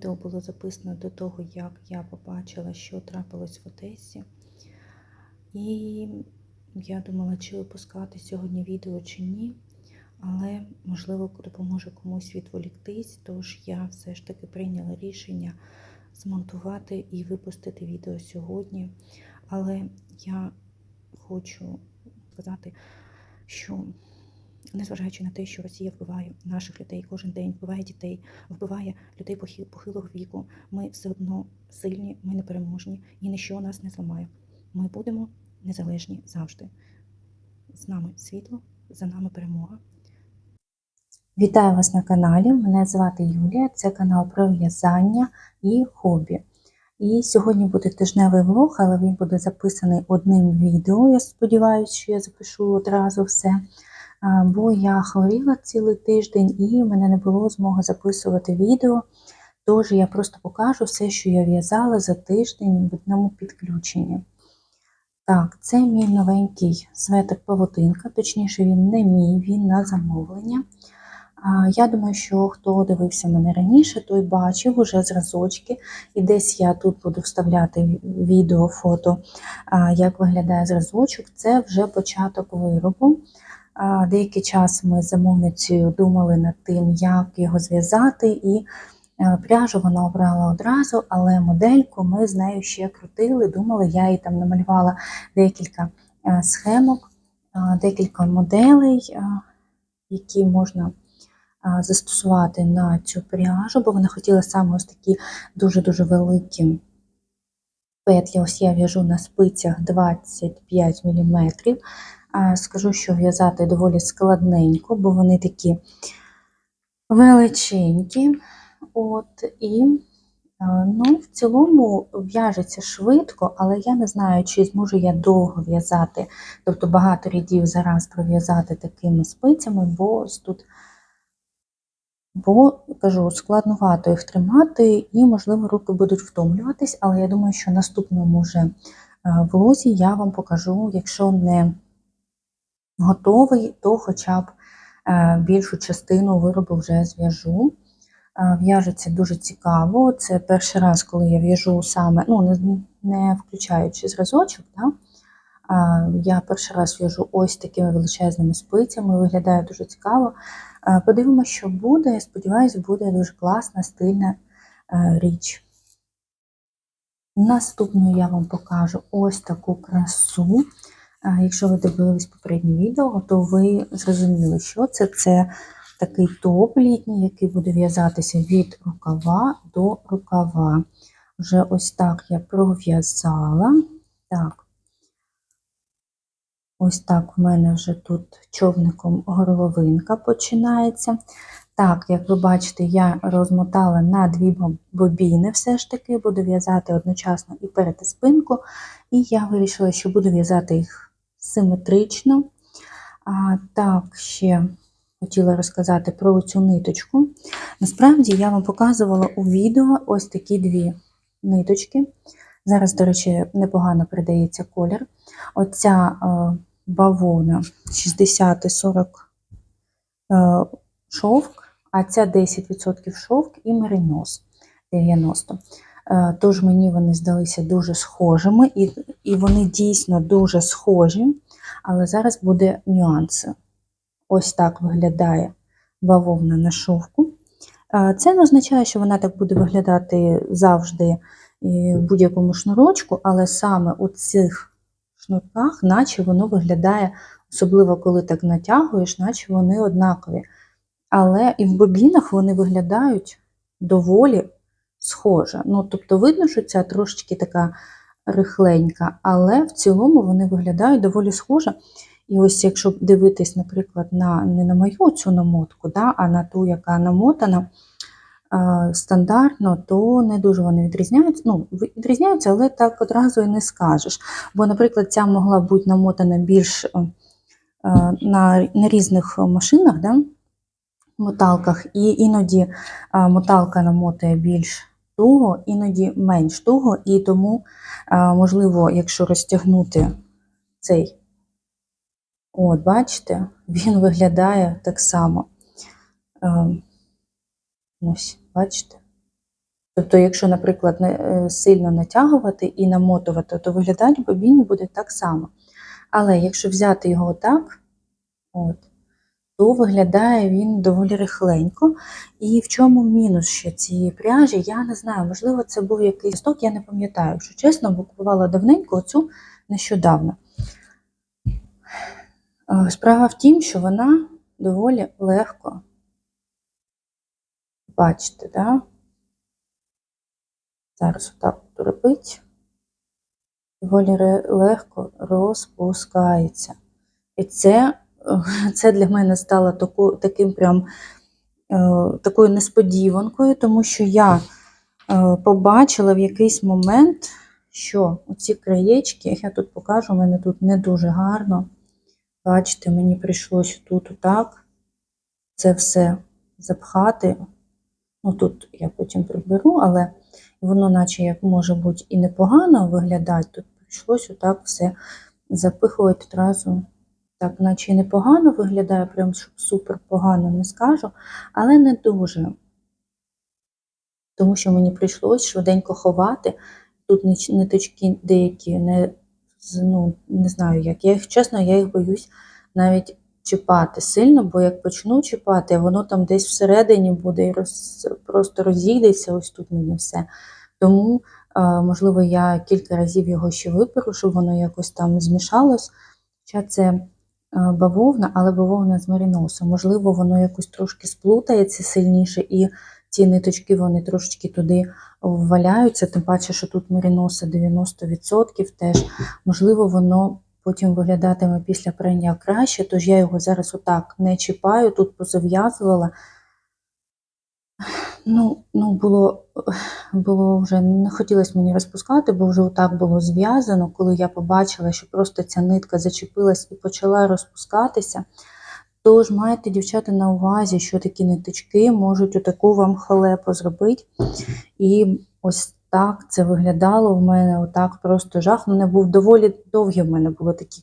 відео було записано до того, як я побачила, що трапилось в Одесі. І я думала, чи випускати сьогодні відео чи ні. Але, можливо, допоможе комусь відволіктись, тож я все ж таки прийняла рішення змонтувати і випустити відео сьогодні. Але я хочу сказати, що незважаючи на те, що Росія вбиває наших людей кожен день, вбиває дітей, вбиває людей похилого віку, ми все одно сильні, ми непереможні і ніщо нас не зламає. Ми будемо незалежні завжди. З нами світло, за нами перемога. Вітаю вас на каналі. Мене звати Юлія. Це канал про в'язання і хобі. І сьогодні буде тижневий влог, але він буде записаний одним відео. Я сподіваюся, що я запишу одразу все. Бо я хворіла цілий тиждень і в мене не було змоги записувати відео. Тож я просто покажу все, що я в'язала за тиждень в одному підключенні. Так, це мій новенький светр павутинка, точніше, він не мій, він на замовлення. Я думаю, що хто дивився мене раніше, той бачив уже зразочки. І десь я тут буду вставляти відео, фото, як виглядає зразочок. Це вже початок виробу. Деякий час ми з замовницею думали над тим, як його зв'язати, і е, пряжу вона обрала одразу, але модельку ми з нею ще крутили, думали, я їй там намалювала декілька е, схемок, декілька моделей, які можна застосувати на цю пряжу, бо вона хотіла саме ось такі дуже-дуже великі петлі. Ось я в'яжу на спицях 25 мм. Скажу, що в'язати доволі складненько, бо вони такі величенькі. От, і е, ну, в цілому в'яжеться швидко, але я не знаю, чи зможу я довго в'язати, тобто багато рядів зараз пров'язати такими спицями, бо тут бо кажу, складновато їх тримати, і, можливо, руки будуть втомлюватись, але я думаю, що в наступному вже е, влозі я вам покажу, якщо не готовий, то хоча б е, більшу частину виробу вже зв'яжу. Е, В'яжеться дуже цікаво. Це перший раз, коли я в'яжу саме, ну, не, включаючи зразочок. Да? Я перший раз в'яжу ось такими величезними спицями, виглядає дуже цікаво. Подивимося, що буде. Я сподіваюся, буде дуже класна, стильна річ. Наступною я вам покажу ось таку красу. Якщо ви дивились попереднє відео, то ви зрозуміли, що це Це такий топ літній, який буде в'язатися від рукава до рукава. Вже ось так я пров'язала. Так, Ось так в мене вже тут човником горловинка починається. Так, як ви бачите, я розмотала на дві бобіни, все ж таки, буду в'язати одночасно і перед спинку. І я вирішила, що буду в'язати їх симетрично. А, Так, ще хотіла розказати про цю ниточку. Насправді, я вам показувала у відео ось такі дві ниточки. Зараз, до речі, непогано передається колір. Оця бавовна 60-40 е, шовк, а ця 10% шовк і меринос 90. Е, тож мені вони здалися дуже схожими, і і вони дійсно дуже схожі, але зараз буде нюанси. Ось так виглядає бавовна на шовку. Е, це не означає, що вона так буде виглядати завжди в будь-якому шнурочку, але саме у цих шнурках, наче воно виглядає, особливо коли так натягуєш, наче вони однакові. Але і в бобінах вони виглядають доволі схоже. Ну, Тобто, видно, що ця трошечки така рихленька, але в цілому вони виглядають доволі схоже. І ось, якщо дивитись, наприклад, на не на мою цю намотку, да, а на ту, яка намотана стандартно, то не дуже вони відрізняються. Ну, відрізняються, але так одразу і не скажеш. Бо, наприклад, ця могла бути намотана більш е, на на різних машинах, да, моталках, і іноді моталка намотує більш туго, іноді менш туго, і тому, можливо, якщо розтягнути цей, от, бачите, він виглядає так само. Ем, Ось, бачите? Тобто, якщо, наприклад, е, сильно натягувати і намотувати, то виглядати бобіні буде так само. Але якщо взяти його отак, от, то виглядає він доволі рихленько. І в чому мінус ще цієї пряжі, я не знаю, можливо, це був якийсь сток, я не пам'ятаю. Якщо чесно, бо купувала давненько оцю нещодавно. Е, Справа в тім, що вона доволі легко. Бачите, да? Зараз отак буду робити. Доволі легко розпускається. І це, це для мене стало таку, таким прям е, такою несподіванкою, тому що я е, побачила в якийсь момент, що оці краєчки, я тут покажу, у мене тут не дуже гарно. Бачите, мені прийшлося тут отак це все запхати. Ну, тут я потім приберу, але воно, наче як може бути і непогано виглядати, тут прийшлося отак все запихувати одразу. Так, наче непогано виглядає, прям супер погано не скажу, але не дуже. Тому що мені прийшлось швиденько ховати. Тут ниточки деякі не, ну, не знаю як. Я їх, чесно, я їх боюсь навіть чіпати сильно, бо як почну чіпати, воно там десь всередині буде і роз, просто розійдеться, ось тут мені все. Тому, е, можливо, я кілька разів його ще виперу, щоб воно якось там змішалось. Хоча це бавовна, але бавовна з меріносу. Можливо, воно якось трошки сплутається сильніше, і ці ниточки вони трошечки туди вваляються, тим паче, що тут меріноса 90% теж. Можливо, воно потім виглядатиме після прання краще, тож я його зараз отак не чіпаю, тут позав'язувала. Ну, ну було, було вже не хотілося мені розпускати, бо вже отак було зв'язано, коли я побачила, що просто ця нитка зачепилась і почала розпускатися. Тож маєте, дівчата, на увазі, що такі ниточки можуть отаку вам халепу зробити. І ось так це виглядало в мене отак просто жах. У мене був доволі довгі в мене були такі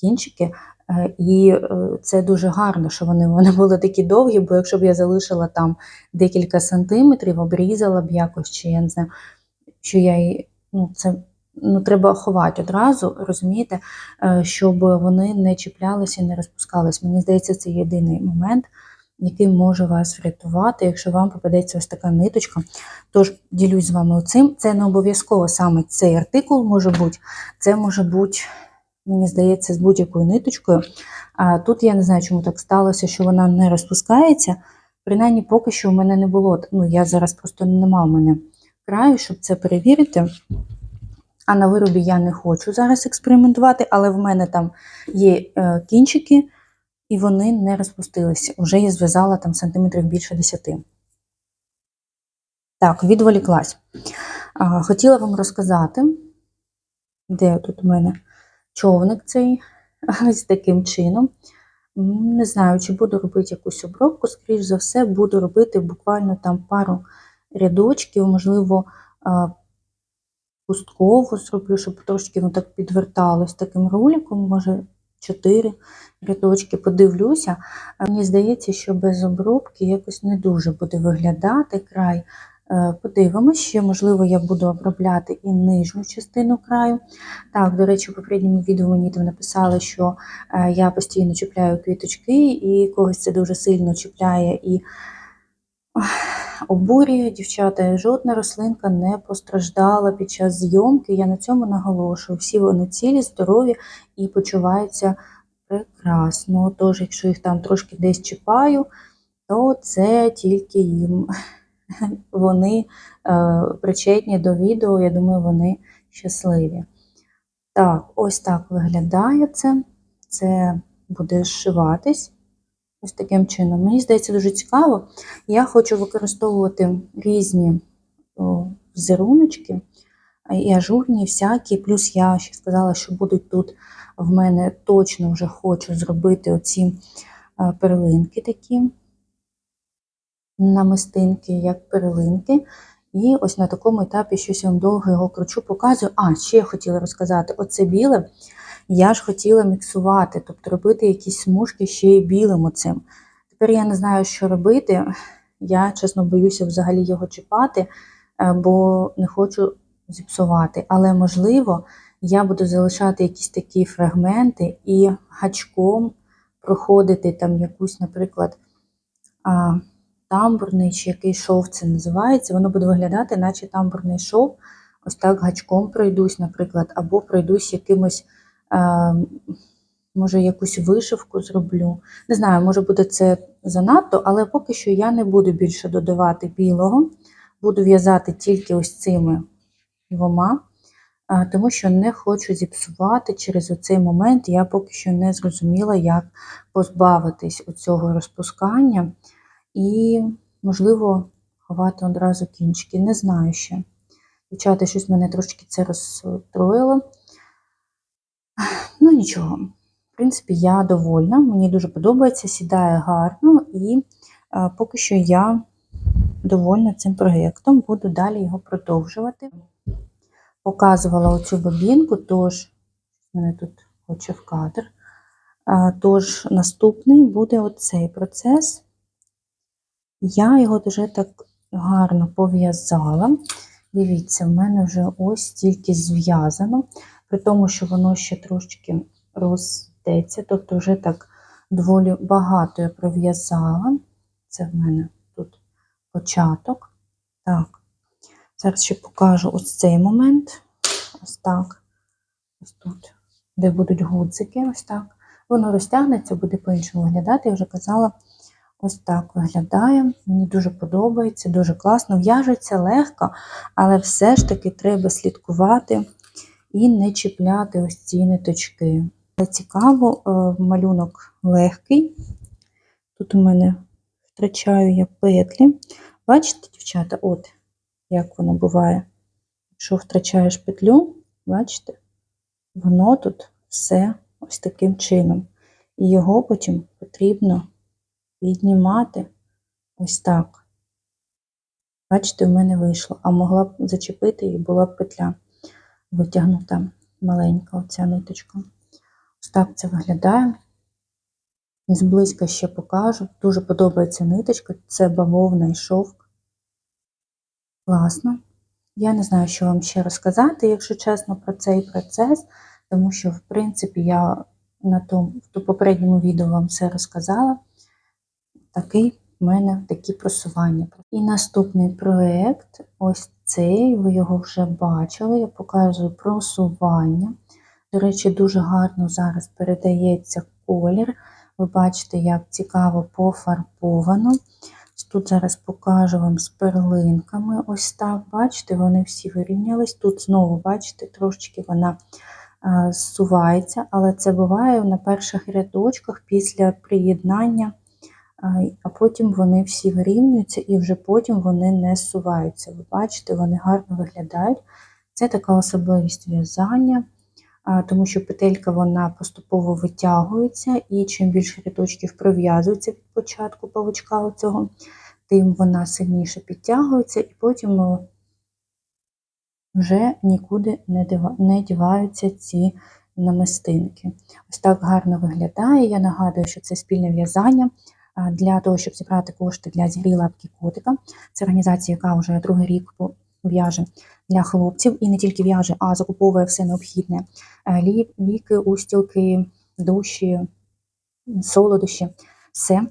кінчики. Е, І е, це дуже гарно, що вони в мене були такі довгі, бо якщо б я залишила там декілька сантиметрів, обрізала б якось, чи я не знаю, що я ну, це ну, треба ховати одразу, розумієте, е, щоб вони не чіплялися і не розпускались. Мені здається, це єдиний момент, який може вас врятувати, якщо вам попадеться ось така ниточка. Тож ділюсь з вами оцим. Це не обов'язково саме цей артикул може бути, це може бути, мені здається, з будь-якою ниточкою. А тут я не знаю, чому так сталося, що вона не розпускається. Принаймні, поки що в мене не було. Ну, я зараз просто нема в мене краю, щоб це перевірити. А на виробі я не хочу зараз експериментувати, але в мене там є е, кінчики, і вони не розпустилися. Уже я зв'язала там сантиметрів більше 10. Так, відволіклась. Хотіла вам розказати, де тут у мене човник цей, ось таким чином. Не знаю, чи буду робити якусь обробку, скоріш за все, буду робити буквально там пару рядочків, можливо, пустково зроблю, щоб трошки воно так підверталось таким роликом, може, чотири рядочки, подивлюся. Мені здається, що без обробки якось не дуже буде виглядати край. Е, Подивимось, ще, можливо, я буду обробляти і нижню частину краю. Так, до речі, у попередньому відео мені там написали, що е, я постійно чіпляю квіточки, і когось це дуже сильно чіпляє і обурює дівчата. Жодна рослинка не постраждала під час зйомки. Я на цьому наголошую. Всі вони цілі, здорові і почуваються прекрасно. Тож, якщо їх там трошки десь чіпаю, то це тільки їм. Вони е, причетні до відео, я думаю, вони щасливі. Так, ось так виглядає це. Це буде зшиватись. Ось таким чином. Мені здається, дуже цікаво. Я хочу використовувати різні о, візеруночки і ажурні, всякі. Плюс я ще сказала, що будуть тут в мене точно вже хочу зробити оці е, перлинки такі намистинки, як перлинки. І ось на такому етапі щось я вам довго його кручу, показую. А, ще я хотіла розказати: оце біле я ж хотіла міксувати, тобто робити якісь смужки ще й білим оцим. Тепер я не знаю, що робити. Я, чесно, боюся взагалі його чіпати. е, бо не хочу зіпсувати. Але, можливо, я буду залишати якісь такі фрагменти і гачком проходити там якусь, наприклад, тамбурний чи який шов це називається. Воно буде виглядати, наче тамбурний шов. Ось так гачком пройдусь, наприклад, або пройдусь якимось, а, може, якусь вишивку зроблю. Не знаю, може буде це занадто, але поки що я не буду більше додавати білого. Буду в'язати тільки ось цими двома, а, тому що не хочу зіпсувати через оцей момент. Я поки що не зрозуміла, як позбавитись цього розпускання і, можливо, ховати одразу кінчики. Не знаю ще. Дівчата, щось мене трошки це розстроїло. Ну, нічого. В принципі, я довольна, мені дуже подобається, сідає гарно, і а, поки що я довольна цим проєктом, буду далі його продовжувати. Показувала оцю бобінку, тож мене тут хоче в кадр. А, Тож наступний буде оцей процес. Я його дуже так гарно пов'язала. Дивіться, в мене вже ось тільки зв'язано, при тому, що воно ще трошки роздеться, тобто вже так доволі багато я пров'язала. Це в мене тут початок. Так, зараз ще покажу ось цей момент. Ось так. Ось тут, де будуть гудзики, ось так. Воно розтягнеться, буде по-іншому виглядати. Я вже казала, ось так виглядає. Мені дуже подобається, дуже класно. В'яжеться легко, але все ж таки треба слідкувати і не чіпляти ось ці ниточки. Цікаво, е, малюнок легкий. Тут у мене втрачаю я петлі. Бачите, дівчата, от як воно буває. Якщо втрачаєш петлю, бачите, воно тут все ось таким чином. І його потім потрібно піднімати ось так. Бачите, в мене вийшло, а могла б зачепити і була б петля витягнута маленька оця ниточка. Ось так це виглядає. Зблизька ще покажу. Дуже подобається ниточка, це бавовна і шовк. Класно. Я не знаю, що вам ще розказати, якщо чесно, про цей процес, тому що, в принципі, я на тому, в попередньому відео вам все розказала. Такий в мене такі просування. І наступний проєкт, ось цей, ви його вже бачили, я показую просування. До речі, дуже гарно зараз передається колір. Ви бачите, як цікаво пофарбовано. Тут зараз покажу вам з перлинками. Ось так, бачите, вони всі вирівнялись. Тут знову, бачите, трошечки вона зсувається, але це буває на перших рядочках після приєднання, а, потім вони всі вирівнюються і вже потім вони не зсуваються. Ви бачите, вони гарно виглядають. Це така особливість в'язання тому що петелька вона поступово витягується, і чим більше рядочків пров'язується від початку павучка цього, тим вона сильніше підтягується, і потім вже нікуди не діваються ці намистинки. Ось так гарно виглядає. Я нагадую, що це спільне в'язання. Для того, щоб зібрати кошти для зігрі лапки котика. Це організація, яка вже другий рік в'яже для хлопців і не тільки в'яже, а закуповує все необхідне: е, ліки, устілки, душі, солодощі. Все.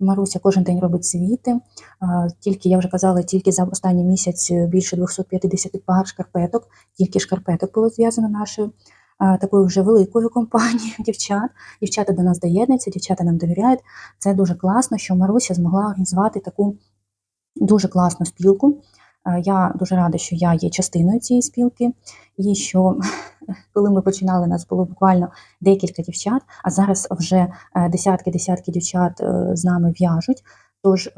Маруся кожен день робить звіти. Тільки я вже казала, тільки за останній місяць більше 250 пар шкарпеток, тільки шкарпеток було зв'язано нашою такою вже великою компанією дівчат. Дівчата до нас доєднуються, дівчата нам довіряють. Це дуже класно, що Маруся змогла організувати таку дуже класну спілку. Е, я дуже рада, що я є частиною цієї спілки, і що коли ми починали, нас було буквально декілька дівчат, а зараз вже десятки-десятки дівчат е, з нами в'яжуть. Тож е,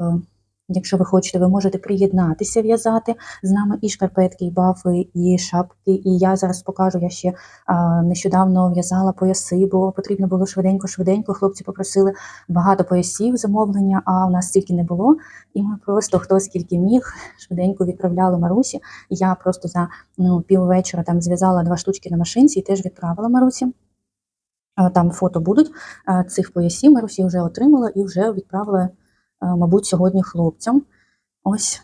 Якщо ви хочете, ви можете приєднатися, в'язати з нами і шкарпетки, і бафи, і шапки. І я зараз покажу, я ще а, нещодавно в'язала пояси, бо потрібно було швиденько-швиденько. Хлопці попросили багато поясів замовлення, а у нас стільки не було. І ми просто хто скільки міг, швиденько відправляли Марусі. Я просто за ну, піввечора там зв'язала два штучки на машинці і теж відправила Марусі. Там фото будуть цих поясів. Марусі вже отримала і вже відправила. Е, мабуть, сьогодні хлопцям. Ось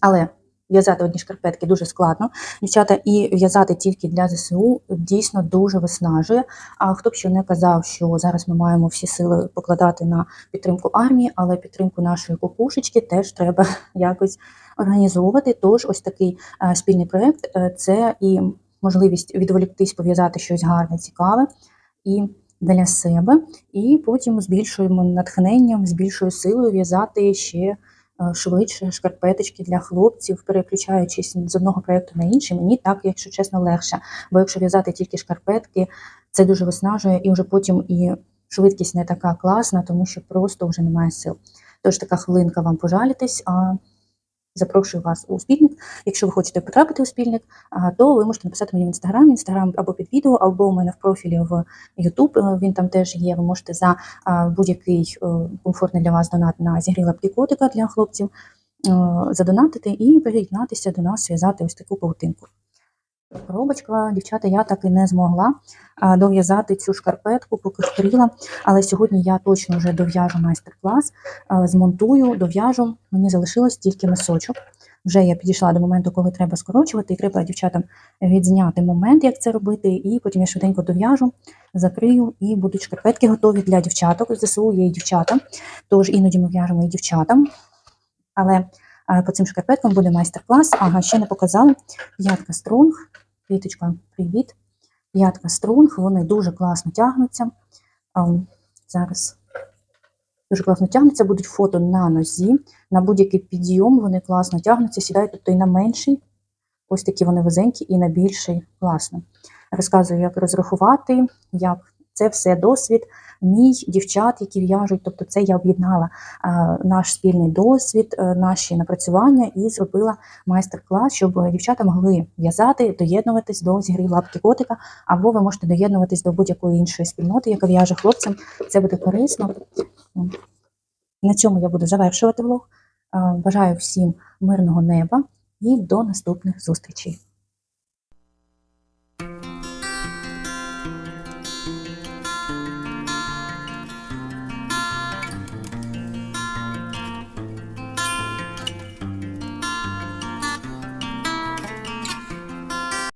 Але в'язати одні шкарпетки дуже складно. Дівчата, і в'язати тільки для ЗСУ дійсно дуже виснажує. А хто б що не казав, що зараз ми маємо всі сили покладати на підтримку армії, але підтримку нашої кукушечки теж треба якось організовувати. Тож, ось такий е, спільний проєкт е, це і можливість відволіктись, пов'язати щось гарне, цікаве і для себе, і потім з більшим натхненням, з більшою силою в'язати ще е, швидше шкарпеточки для хлопців, переключаючись з одного проєкту на інший. Мені так, якщо чесно, легше. Бо якщо в'язати тільки шкарпетки, це дуже виснажує, і вже потім і швидкість не така класна, тому що просто вже немає сил. Тож така хвилинка вам пожалітись. А запрошую вас у спільник. Якщо ви хочете потрапити у спільник, то ви можете написати мені в інстаграм, інстаграм або під відео, або у мене в профілі в Ютуб. е, Він там теж є. Ви можете за будь-який е, комфортний для вас донат на зігріла котика для хлопців е, задонатити і приєднатися до нас, зв'язати ось таку паутинку. Коробочка, дівчата, я так і не змогла дов'язати цю шкарпетку, поки хворіла. Але сьогодні я точно вже дов'яжу майстер-клас, змонтую, дов'яжу. Мені залишилось тільки мисочок. Вже я підійшла до моменту, коли треба скорочувати, і треба дівчатам відзняти момент, як це робити, і потім я швиденько дов'яжу, закрию, і будуть шкарпетки готові для дівчаток. ЗСУ є і дівчата, тож іноді ми в'яжемо і дівчатам. Але по цим шкарпеткам буде майстер-клас. Ага, ще не показала. П'ятка струнг. Квіточка, привіт. П'ятка струнг, вони дуже класно тягнуться. Зараз дуже класно тягнуться, будуть фото на нозі. На будь-який підйом вони класно тягнуться, сідають, тобто і на менший, ось такі вони вузенькі, і на більший класно. Розказую, як розрахувати, як це все досвід. Мій дівчат, які в'яжуть, тобто це я об'єднала наш спільний досвід, е, наші напрацювання і зробила майстер-клас, щоб дівчата могли в'язати, доєднуватись до зігрів лапки котика, або ви можете доєднуватись до будь-якої іншої спільноти, яка в'яже хлопцям. Це буде корисно. На цьому я буду завершувати влог. А, Бажаю всім мирного неба і до наступних зустрічей.